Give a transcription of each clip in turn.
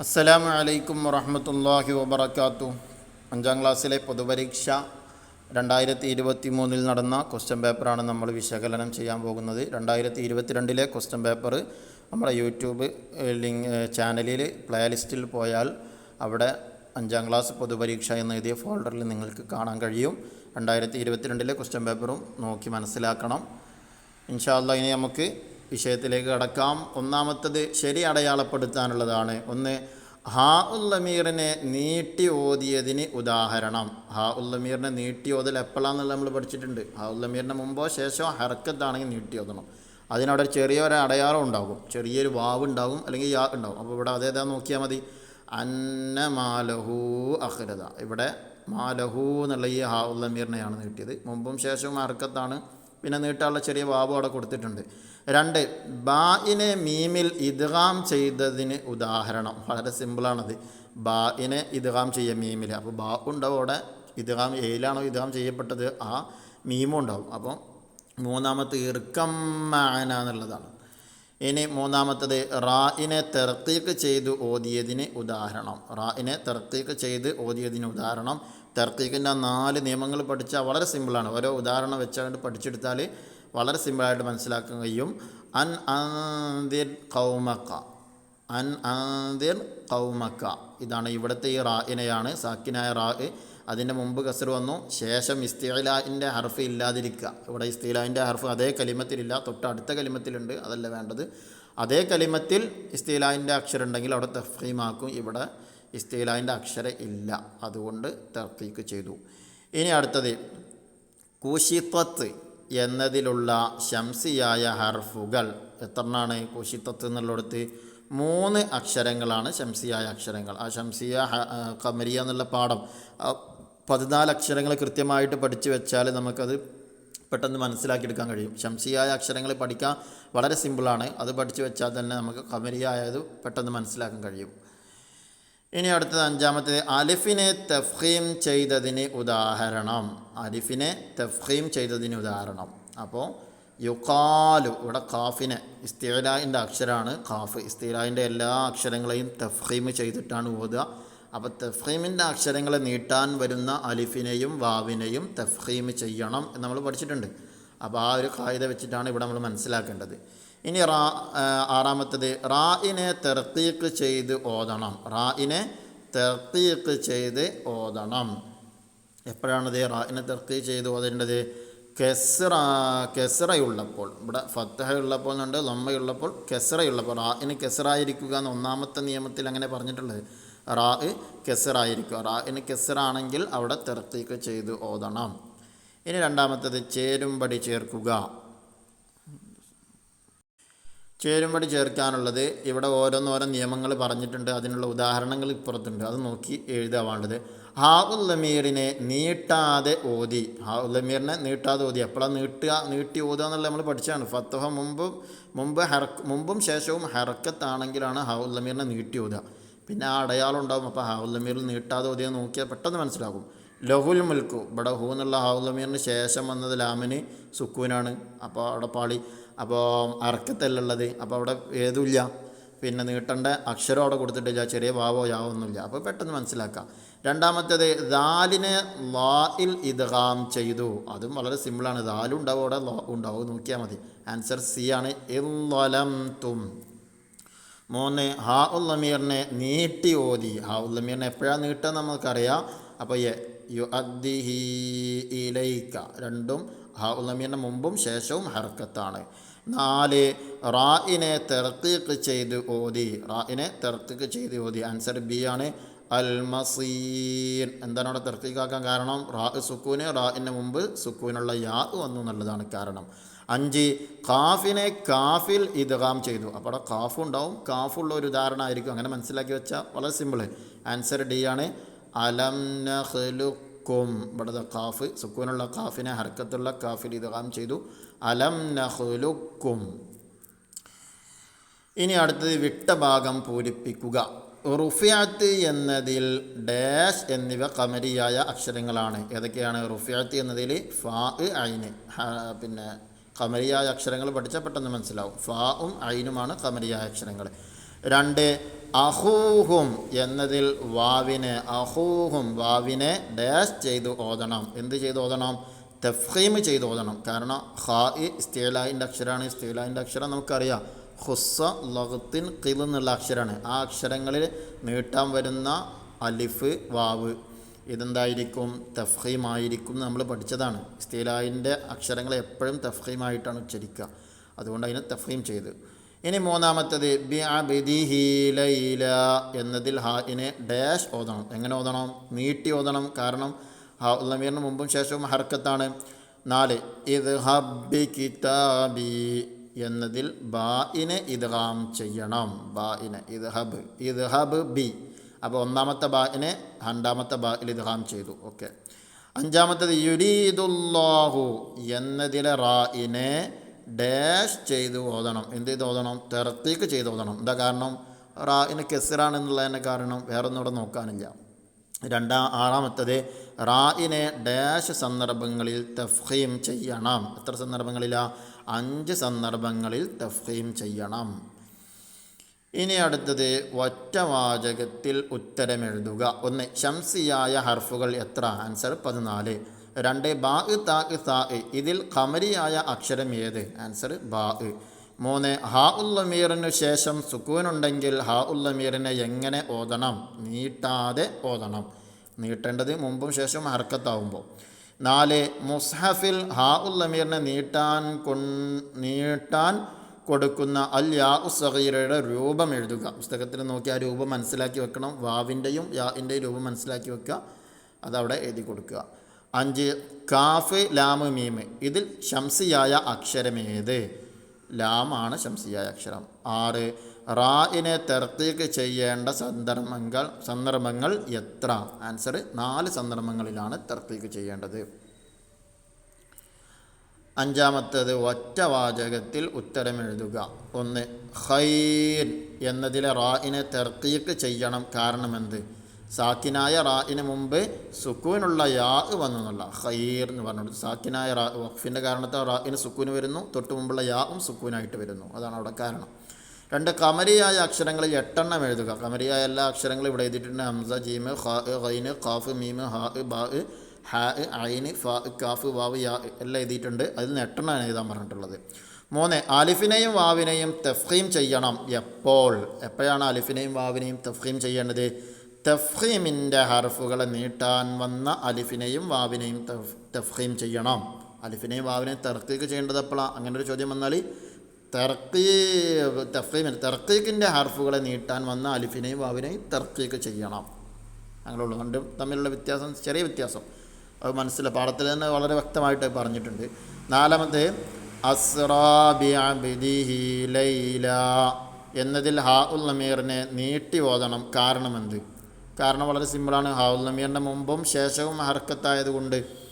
അസ്സലാമു അലൈക്കും വറഹമത്തല്ലാഹി വബർക്കാത്തു അഞ്ചാം ക്ലാസ്സിലെ പൊതുപരീക്ഷ രണ്ടായിരത്തി ഇരുപത്തി മൂന്നിൽ നടന്ന ക്വസ്റ്റ്യൻ പേപ്പറാണ് നമ്മൾ വിശകലനം ചെയ്യാൻ പോകുന്നത്. രണ്ടായിരത്തി ഇരുപത്തിരണ്ടിലെ ക്വസ്റ്റ്യൻ പേപ്പർ നമ്മുടെ യൂട്യൂബ് ലിങ് ചാനലിൽ പ്ലേലിസ്റ്റിൽ പോയാൽ അവിടെ അഞ്ചാം ക്ലാസ് പൊതുപരീക്ഷ എന്ന് എഴുതിയ ഫോൾഡറിൽ നിങ്ങൾക്ക് കാണാൻ കഴിയും. രണ്ടായിരത്തി ഇരുപത്തിരണ്ടിലെ ക്വസ്റ്റ്യൻ പേപ്പറും നോക്കി മനസ്സിലാക്കണം. ഇൻഷാല്ല ഇനി നമുക്ക് വിഷയത്തിലേക്ക് കടക്കാം. ഒന്നാമത്തത് ശരി അടയാളപ്പെടുത്താനുള്ളതാണ്. ഒന്ന് ഹാ ഉല്ലമീറിനെ നീട്ടി ഓതിയതിന് ഉദാഹരണം. ഹാ ഉല്ലമീറിനെ നീട്ടി ഓതൽ എപ്പോഴാണെന്നുള്ള നമ്മൾ പഠിച്ചിട്ടുണ്ട്. ഹാ ഉല്ലമീറിന് മുമ്പോ ശേഷമോ ഹർക്കത്താണെങ്കിൽ നീട്ടി ഓതണം. അതിനവിടെ ചെറിയൊരു അടയാളം ഉണ്ടാകും. ചെറിയൊരു വാവ് ഉണ്ടാകും അല്ലെങ്കിൽ യാ ഉണ്ടാകും. അപ്പോൾ ഇവിടെ അതേതാ നോക്കിയാൽ മതി? അന്ന മാലഹു ഇവിടെ മാലഹു എന്നുള്ള ഈ ഹാ ഉല്ലമീറിനെയാണ് നീട്ടിയത്. മുമ്പും ശേഷവും ഹർക്കത്താണ്. പിന്നെ നീട്ടാനുള്ള ചെറിയ വാവും അവിടെ കൊടുത്തിട്ടുണ്ട്. രണ്ട് ബായിനെ മീമിൽ ഇദ്ഗാം ചെയ്തതിന് ഉദാഹരണം. വളരെ സിമ്പിളാണത്. ബായിനെ ഇദ്ഗാം ചെയ്യുക മീമിൽ. അപ്പോൾ ബാ ഉണ്ടാവും അവിടെ. ഇദ്ഗാം ഏയിലാണോ ഇദ്ഗാം ചെയ്യപ്പെട്ടത്? ആ മീമും ഉണ്ടാവും. അപ്പോൾ മൂന്നാമത്തെ ഇർക്കം മാന എന്നുള്ളതാണ്. ഇനി മൂന്നാമത്തത് റായിനെ തെർത്തീക്ക് ചെയ്ത് ഓതിയതിന് ഉദാഹരണം. റായിനെ തെർത്തീക്ക് ചെയ്ത് ഓതിയതിന് ഉദാഹരണം. തെർത്തീക്കിന്റെ നാല് നിയമങ്ങൾ പഠിച്ചാൽ വളരെ സിമ്പിളാണ്. ഓരോ ഉദാഹരണം വെച്ചുകൊണ്ട് പഠിച്ചെടുത്താൽ വളരെ സിമ്പിളായിട്ട് മനസ്സിലാക്കാൻ കഴിയും. അൻ അന്തിർ കൗമക്ക അൻ അന്തിർ കൗമക്ക ഇതാണ് ഇവിടുത്തെ ഈ റായിനെയാണ് സാക്കിനായ റാ അതിന്റെ മുമ്പ് കസർ വന്നു. ശേഷം ഇസ്തിലാന്റെ ഹർഫ് ഇല്ലാതിരിക്കുക. ഇവിടെ ഇസ്തിലാന്റെ ഹർഫ് അതേ കലിമത്തിലില്ല. തൊട്ട് അടുത്ത കലിമത്തിലുണ്ട്. അതല്ല വേണ്ടത്. അതേ കലിമത്തിൽ ഇസ്തിലാന്റെ അക്ഷരം ഉണ്ടെങ്കിൽ അവിടെ തഫീമാക്കും ഇവിടെ ഇസ്തിലാന്റെ അക്ഷരം ഇല്ല. അതുകൊണ്ട് തർക്കീക്ക് ചെയ്തു. ഇനി അടുത്തത് കൂശിത്വത്ത് എന്നതിലുള്ള ശംസിയായ ഹർഫുകൾ. എത്രണ്ണാണ് കൂശിത്വത്ത് എന്നുള്ളിടത്ത്? മൂന്ന് അക്ഷരങ്ങളാണ് ശംസിയായ അക്ഷരങ്ങൾ. ആ ശംസിയ കമരിയ എന്നുള്ള പാഠം പതിനാല് അക്ഷരങ്ങൾ കൃത്യമായിട്ട് പഠിച്ചു വെച്ചാൽ നമുക്കത് പെട്ടെന്ന് മനസ്സിലാക്കിയെടുക്കാൻ കഴിയും. ശംസിയായ അക്ഷരങ്ങൾ പഠിക്കാൻ വളരെ സിമ്പിളാണ് അത് പഠിച്ചു വെച്ചാൽ തന്നെ നമുക്ക് കമരിയായത് പെട്ടെന്ന് മനസ്സിലാക്കാൻ കഴിയും. ഇനി അടുത്തത് അഞ്ചാമത്തേത് അലിഫിനെ തഫ്ഹീം ചെയ്തതിന് ഉദാഹരണം. അലിഫിനെ തഫ്ഹീം ചെയ്തതിന് ഉദാഹരണം. അപ്പോൾ യുക്കാലു ഇവിടെ കാഫിനെ ഇസ്തീലായിന്റെ അക്ഷരമാണ് കാഫ് ഇസ്തീലായിന്റെ എല്ലാ അക്ഷരങ്ങളെയും തഫ്ഹീം ചെയ്തിട്ടാണ് ഓതുക. അപ്പോൾ തഫ്ഹീമിന്റെ അക്ഷരങ്ങളെ നീട്ടാൻ വരുന്ന അലിഫിനെയും വാവിനെയും തഫ്ഹീം ചെയ്യണം എന്ന് നമ്മൾ പഠിച്ചിട്ടുണ്ട്. അപ്പോൾ ആ ഒരു കായിക വെച്ചിട്ടാണ് ഇവിടെ നമ്മൾ മനസ്സിലാക്കേണ്ടത്. ഇനി റാ ആറാമത്തത് റായിനെ തെർത്തീക്ക് ചെയ്ത് ഓതണം. റായിനെ തെർത്തീക്ക് ചെയ്ത് ഓതണം. എപ്പോഴാണത് റായിനെ തെർത്തി ചെയ്ത് ഓതേണ്ടത്? കെസ്റ കെസ്റയുള്ളപ്പോൾ. ഇവിടെ ഫത്തഹ ഉള്ളപ്പോൾ എന്നുണ്ട് ലമ്മയുള്ളപ്പോൾ കെസ്റയുള്ളപ്പോൾ. റായിന് കെസ്റായിരിക്കുക എന്ന് ഒന്നാമത്തെ നിയമത്തിൽ അങ്ങനെ പറഞ്ഞിട്ടുള്ളത്. റാ കെസ്റായിരിക്കുക. റായിന് കെസ്റാണെങ്കിൽ അവിടെ തെർത്തീക്ക് ചെയ്ത് ഓതണം. ഇനി രണ്ടാമത്തത് ചേരുംപടി ചേർക്കുക. ചേരുംപടി ചേർക്കാനുള്ളത് ഇവിടെ ഓരോന്നോരോ നിയമങ്ങൾ പറഞ്ഞിട്ടുണ്ട്. അതിനുള്ള ഉദാഹരണങ്ങൾ ഇപ്പുറത്തുണ്ട്. അത് നോക്കി എഴുതാൻ വേണ്ടത്. ഹാ ഉല്ലമീറിനെ നീട്ടാതെ ഓതി. ഹാ ഉല്ലമീറിനെ നീട്ടാതെ ഓതി. എപ്പോഴാണ് നീട്ടുക? നീട്ടി ഓതുക എന്നുള്ളത് നമ്മൾ പഠിച്ചതാണ്. ഫത്തഹ മുമ്പും മുമ്പ് ഹെറക്ക് മുമ്പും ശേഷവും ഹെറക്കത്താണെങ്കിലാണ് ഹാ ഉല്ലമീറിനെ നീട്ടി ഓതുക. പിന്നെ ആ അടയാളം ഉണ്ടാകും അപ്പോൾ ഹാ ഉല്ലമീറിൽ നീട്ടാതെ ഓതിയെ നോക്കിയാൽ പെട്ടെന്ന് മനസ്സിലാകും. ലഹുൽ മുൽക്കു. ഇവിടെ ഹൂ എന്നുള്ള ഉല്ലമീറിന് ശേഷം വന്നത് ലാമിന് സുക്കൂനാണ്. അപ്പോൾ അവിടെ പാളി. അപ്പോൾ അറക്കത്തല്ലുള്ളത് അപ്പോൾ അവിടെ ഏതുമില്ല. പിന്നെ നീട്ടേണ്ട അക്ഷരം അവിടെ കൊടുത്തിട്ടില്ല ചെറിയ വാവോ യാവോ ഒന്നുമില്ല. അപ്പോൾ പെട്ടെന്ന് മനസ്സിലാക്കാം. രണ്ടാമത്തേത് ദാലിനെ ലായിൽ ഇദ്ഗാം ചെയ്തു. അതും വളരെ സിമ്പിളാണ് ദാലും ഉണ്ടാവും അവിടെ ലോ ഉണ്ടാവും. നോക്കിയാൽ മതി. ആൻസർ സി ആണ്. ഇല്ലം തും മൂന്ന് ഹാ ഉല്ലമീറിനെ നീട്ടി ഓതി. ഹാ ഉല്ലമീറിനെ എപ്പോഴാണ് നീട്ടുക നമുക്കറിയാം അപ്പോൾ യെ അദ്ദിഹി ഇലൈക്ക രണ്ടും ഹൗലമിന് മുമ്പും ശേഷവും ഹർക്കത്താണ്. നാല് റായിനെ തെർത്തിക്ക് ചെയ്ത് ഓതി. റായിനെ തെർത്തിക്ക് ചെയ്ത് ഓതി. ആൻസർ ബി ആണ് അൽ മസീൻ എന്താണ് അവിടെ തെർത്തിക്കാക്കാൻ കാരണം? റാ സുക്കൂന് റായിന് മുമ്പ് സുക്കൂനുള്ള യാ വന്നു എന്നുള്ളതാണ് കാരണം. അഞ്ച് കാഫിനെ കാഫിൽ ഇദ്ഗാം ചെയ്തു. അപ്പോൾ അവിടെ കാഫ് ഉണ്ടാവും കാഫുള്ള ഒരു ഉദാഹരണമായിരിക്കും അങ്ങനെ മനസ്സിലാക്കി വെച്ചാൽ വളരെ സിമ്പിൾ ആൻസർ ഡി ആണ് അലം നഹ്ലുക്കും ഇവിടുത്തെ കാഫ് സുക്കൂനുള്ള കാഫിനെ ഹർക്കത്തുള്ള കാഫിൽ ഇദ്ഗാം ചെയ്തു. അലം നഹ്ലുക്കും ഇനി അടുത്തത് വിട്ട ഭാഗം പൂരിപ്പിക്കുക. റുഫിയാത്ത് എന്നതിൽ ഡാഷ് എന്നിവ കമരിയായ അക്ഷരങ്ങളാണ്. ഏതൊക്കെയാണ്? റുഫിയാത്ത് എന്നതിൽ ഫാ ഐന്. പിന്നെ കമരിയായ അക്ഷരങ്ങൾ പഠിച്ചാൽ പെട്ടെന്ന് മനസ്സിലാവും. ഫാവും ഐനുമാണ് കമരിയായ അക്ഷരങ്ങൾ. രണ്ട് അഹൂഹും എന്നതിൽ വാവിനെ അഹൂഹും വാവിനെ ഡാഷ് ചെയ്ത് ഓതണം. എന്ത് ചെയ്ത് ഓതണം? തഫീം ചെയ്ത് ഓതണം. കാരണം ഹാ ഇ ഇസ്തേലായിന്റെ അക്ഷരമാണ് ഇസ്തേലായിന്റെ അക്ഷരം നമുക്കറിയാം. ഹുസ്സ ലഹത്തിൻ കിൽ എന്നുള്ള അക്ഷരമാണ് ആ അക്ഷരങ്ങളിൽ നീട്ടാൻ വരുന്ന അലിഫ് വാവ് ഇതെന്തായിരിക്കും? തഫീമായിരിക്കും നമ്മൾ പഠിച്ചതാണ്. ഇസ്തീലായിന്റെ അക്ഷരങ്ങൾ എപ്പോഴും തഫീമായിട്ടാണ് ഉച്ചരിക്കുക. അതുകൊണ്ട് അതിനെ തഫീം ചെയ്ത്. ഇനി മൂന്നാമത്തത് ബി ലൈല എന്നതിൽ ഹാഇനെ ഡാഷ് ഓതണം. എങ്ങനെ ഓതണം? നീട്ടി ഓതണം. കാരണം ഹാ ഉള്ളമീറിന് മുമ്പും ശേഷവും ഹർക്കത്താണ്. നാല് ഇത് ഹബ്ബി കിതാബി എന്നതിൽ ബാഇനെ ഹാം ചെയ്യണം. ബാഇനെ ഇത് ഹബ് ഇത് ഹബ് ബി. അപ്പോൾ ഒന്നാമത്തെ ബാഇനെ രണ്ടാമത്തെ ബായിൽ ഹാം ചെയ്തു. ഓക്കെ. അഞ്ചാമത്തത് യുരീദുല്ലാഹു എന്നതിലെ റായിനെ ഡാഷ് ചെയ്ത് ഓതണം. എന്ത് ചെയ്ത് ഓതണം? തെറത്തേക്ക് ചെയ്ത് ഓതണം. എന്താ കാരണം? റായിന് കെസിറാണെന്നുള്ളതിന്റെ കാരണം വേറൊന്നും ഇവിടെ നോക്കാനില്ല. രണ്ടാം ആറാമത്തത് റായിനെ ഡാഷ് സന്ദർഭങ്ങളിൽ തഫ്ഹീം ചെയ്യണം. എത്ര സന്ദർഭങ്ങളിലാ? അഞ്ച് സന്ദർഭങ്ങളിൽ തഫ്ഹീം ചെയ്യണം. ഇനി അടുത്തത് ഒറ്റവാചകത്തിൽ ഉത്തരമെഴുതുക. ഒന്ന് ശംസിയായ ഹർഫുകൾ എത്ര? ആൻസർ പതിനാല്. രണ്ട് ബാ താ സാ ഇതിൽ ഖമരിയായ അക്ഷരം ഏത്? ആൻസർ ബാ മൂന്ന് ഹാ ഉല്ലമീറിനു ശേഷം സുക്കൂനുണ്ടെങ്കിൽ ഹാ ഉല്ലമീറിനെ എങ്ങനെ ഓതണം? നീട്ടാതെ ഓതണം. നീട്ടേണ്ടത് മുമ്പും ശേഷം ഹർക്കത്താവുമ്പോൾ. നാല് മുസ്ഹഫിൽ ഹാ ഉല്ലമീറിനെ നീട്ടാൻ കൊ നീട്ടാൻ കൊടുക്കുന്ന അൽ യാ ഉസഹീറയുടെ രൂപം എഴുതുക. പുസ്തകത്തിൽ നോക്കി ആ രൂപം മനസ്സിലാക്കി വെക്കണം. വാവിന്റെയും യാഇന്റെയും രൂപം മനസ്സിലാക്കി വെക്കുക. അതവിടെ എഴുതി കൊടുക്കുക. അഞ്ച് കാഫ് ലാമ് മീമ് ഇതിൽ ശംസിയായ അക്ഷരമേത് ലാമാണ് ശംസിയായ അക്ഷരം. ആറ് റായിനെ തെർത്തീക്ക് ചെയ്യേണ്ട സന്ദർഭങ്ങൾ സന്ദർഭങ്ങൾ എത്ര? ആൻസർ നാല് സന്ദർഭങ്ങളിലാണ് തെർത്തീക്ക് ചെയ്യേണ്ടത്. അഞ്ചാമത്തേത് ഒറ്റ വാചകത്തിൽ ഉത്തരമെഴുതുക ഒന്ന് ഹൈൻ എന്നതിലെ റായിനെ തെർത്തീക്ക് ചെയ്യണം കാരണമെന്ത് സാക്കിനായ റായിന് മുമ്പ് സുക്കൂനുള്ള യാ വന്നു എന്നുള്ള ഖൈർ എന്ന് പറഞ്ഞു സാക്കിനായ റാ വഖഫിന്റെ കാരണത്താൽ റായിന് സുക്കൂന് വരുന്നു. തൊട്ട് മുമ്പുള്ള യാവും സുക്കൂനായിട്ട് വരുന്നു. അതാണ് അവിടെ കാരണം. രണ്ട് കമരിയായ അക്ഷരങ്ങളിൽ എട്ടെണ്ണം എഴുതുക. കമരിയായ എല്ലാ അക്ഷരങ്ങളും ഇവിടെ എഴുതിയിട്ടുണ്ട്. ഹംസ ജീമ് ഖാ ഖൈന് ഖാഫ് മീമ് ഹാ ബാ ഹാ ഐന് ഫാ കാഫ് വാവ് യാ എല്ലാം എഴുതിയിട്ടുണ്ട്. അതിൽ നിന്ന് എട്ടെണ്ണമാണ് എഴുതാൻ പറഞ്ഞിട്ടുള്ളത്. മൂന്ന് ആലിഫിനെയും വാവിനെയും തഫ്ഹീം ചെയ്യണം എപ്പോൾ? എപ്പോഴാണ് ആലിഫിനെയും വാവിനെയും തഫ്ഹീം ചെയ്യേണ്ടത്? തഫ്ഹീമിന്റെ ഹർഫുകളെ നീട്ടാൻ വന്ന അലിഫിനെയും വാവിനെയും തഫ് തഫ്ഹീം ചെയ്യണം. അലിഫിനെയും വാവിനെയും തർക്കീക്ക് ചെയ്യേണ്ടത് എപ്പോഴാണ് അങ്ങനെ ഒരു ചോദ്യം വന്നാൽ തർക്കീ തഫ്ഹീമിന് തർക്കീക്കിന്റെ ഹർഫുകളെ നീട്ടാൻ വന്ന അലിഫിനെയും വാവിനെയും തർക്കീക്ക് ചെയ്യണം. അങ്ങനെയുള്ളൂ രണ്ടും തമ്മിലുള്ള വ്യത്യാസം ചെറിയ വ്യത്യാസം. അത് മനസ്സിലായി പാഠത്തിൽ തന്നെ വളരെ വ്യക്തമായിട്ട് പറഞ്ഞിട്ടുണ്ട്. നാലാമത്തെ ലൈല. എന്നതിൽ ഹാ ഉൽ നമീറിനെ നീട്ടി ഓതണം. കാരണമെന്ത് കാരണം വളരെ സിമ്പിളാണ്. ഹാവുൽ നമീറിന്റെ മുമ്പും ശേഷവും ഹർക്കത്തായതുകൊണ്ട്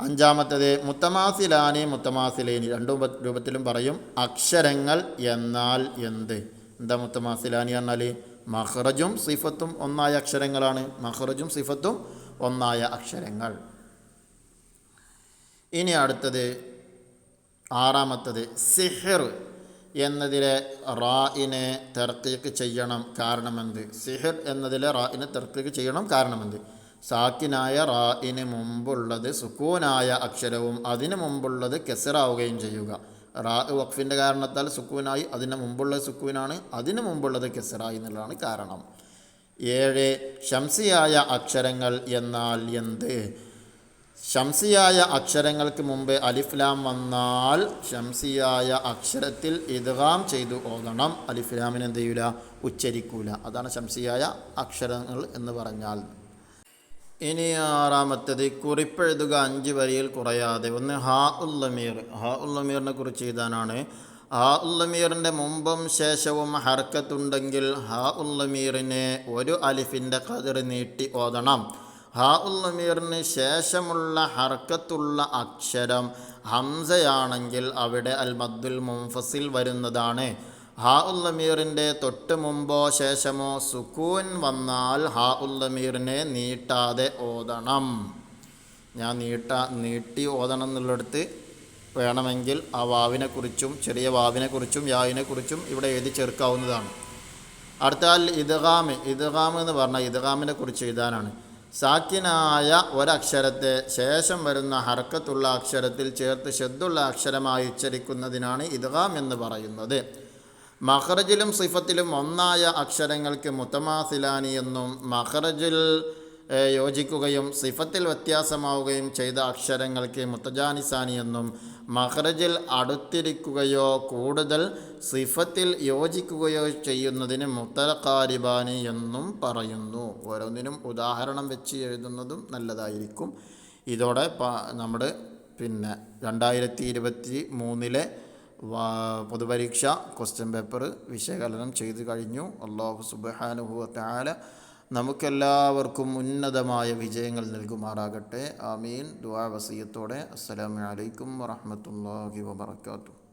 അഞ്ചാമത്തേത് മുത്തമാസിലാനി മുത്തമാസിലേനി. രണ്ടും രൂപത്തിലും പറയും അക്ഷരങ്ങൾ എന്നാൽ എന്ത്? എന്താ മുത്തമാസിലാനി പറഞ്ഞാൽ മഹ്റജും സിഫത്തും ഒന്നായ അക്ഷരങ്ങളാണ്. മഹ്റജും സിഫത്തും ഒന്നായ അക്ഷരങ്ങൾ. ഇനി അടുത്തത് ആറാമത്തത് സിഹിർ. എന്നതിലെ റായിനെ തർക്കീക്ക് ചെയ്യണം കാരണമെന്ത്? സിഹിർ എന്നതിലെ റായിനെ തർക്കീക്ക് ചെയ്യണം കാരണമെന്ത്? സാക്കിനായ റായിന് മുമ്പുള്ളത് സുക്കൂനായ അക്ഷരവും അതിന് മുമ്പുള്ളത് കെസറാവുകയും ചെയ്യുക. റാ വഖഫിന്റെ കാരണത്താൽ സുക്കൂനായി അതിന് മുമ്പുള്ളത് സുക്കൂനാണ് അതിന് മുമ്പുള്ളത് കെസറായി എന്നുള്ളതാണ് കാരണം. ഏഴ് ഷംസിയായ അക്ഷരങ്ങൾ എന്നാൽ എന്ത്? ശംസിയായ അക്ഷരങ്ങൾക്ക് മുമ്പ് അലിഫ്ലാം വന്നാൽ ശംസിയായ അക്ഷരത്തിൽ ഇദ്ഗാം ചെയ്തു ഓതണം. അലിഫ്ലാമിന് എന്ത് ചെയ്യൂല? ഉച്ചരിക്കൂല. അതാണ് ശംസിയായ അക്ഷരങ്ങൾ എന്ന് പറഞ്ഞാൽ. ഇനി ആറാമത്തത് കുറിപ്പെഴുതുക അഞ്ച് വരിയിൽ കുറയാതെ. ഒന്ന് ഹാ ഉല്ലമീർ ഹാ ഉല്ലമീറിനെ കുറിച്ച് എഴുതാനാണ്. ഹാ ഉല്ലമീറിന്റെ മുമ്പും ശേഷവും ഹർക്കത്തുണ്ടെങ്കിൽ ഹാ ഉല്ലമീറിനെ ഒരു അലിഫിന്റെ കതിർ നീട്ടി ഓതണം. ഹാ ശേഷമുള്ള ഹർക്കത്തുള്ള അക്ഷരം ഹംസയാണെങ്കിൽ അവിടെ അൽ മദ്ദുൽ മുംഫസിൽ വരുന്നതാണ്. ഹാ ഉല്ലമീറിന്റെ തൊട്ട് മുമ്പോ ശേഷമോ സുക്കൂൻ വന്നാൽ ഹാ ഉല്ലമീറിനെ നീട്ടാതെ ഓതണം. ഞാൻ നീട്ട നീട്ടി ഓതണം എന്നുള്ളിടത്ത് വേണമെങ്കിൽ ആ വാവിനെക്കുറിച്ചും ചെറിയ വാവിനെക്കുറിച്ചും യാവിനെക്കുറിച്ചും ഇവിടെ എഴുതി ചേർക്കാവുന്നതാണ്. അടുത്താൽ ഇദ്ഗാമ് ഇദ്ഗാം എന്ന് പറഞ്ഞാൽ ഇദ്ഗാമിനെ കുറിച്ച് എഴുതാനാണ്. സാക്കിനായ ഒരക്ഷരത്തെ ശേഷം വരുന്ന ഹർക്കത്തുള്ള അക്ഷരത്തിൽ ചേർത്ത് ശബ്ദുള്ള അക്ഷരമായി ഉച്ചരിക്കുന്നതിനാണ് ഇദ്ഗാം എന്ന് പറയുന്നത്. മഹ്റജിലും സിഫത്തിലും ഒന്നായ അക്ഷരങ്ങൾക്ക് മുത്തമാസിലാനി എന്നും മഹറജിൽ യോജിക്കുകയും സിഫത്തിൽ വ്യത്യാസമാവുകയും ചെയ്ത അക്ഷരങ്ങൾക്ക് മുത്തജാനിസാനി എന്നും മഹറജിൽ അടുത്തിരിക്കുകയോ കൂടുതൽ സിഫത്തിൽ യോജിക്കുകയോ ചെയ്യുന്നതിന് മുത്തലക്കാരിബാനി എന്നും പറയുന്നു. ഓരോന്നിനും ഉദാഹരണം വെച്ച് എഴുതുന്നതും നല്ലതായിരിക്കും. ഇതോടെ നമ്മുടെ പിന്നെ രണ്ടായിരത്തി ഇരുപത്തി മൂന്നിലെ പൊതുപരീക്ഷ ക്വസ്റ്റ്യൻ പേപ്പർ വിശകലനം ചെയ്തു കഴിഞ്ഞു. അള്ളാഹു സുബാനുഭവത്താല നമുക്കെല്ലാവർക്കും ഉന്നതമായ വിജയങ്ങൾ നൽകുമാറാകട്ടെ. ആമീൻ. ദുവാ വസീയത്തോടെ. അസ്സലാമലൈക്കും വറഹ്മത്തുള്ളാഹി വബറകാതുഹു.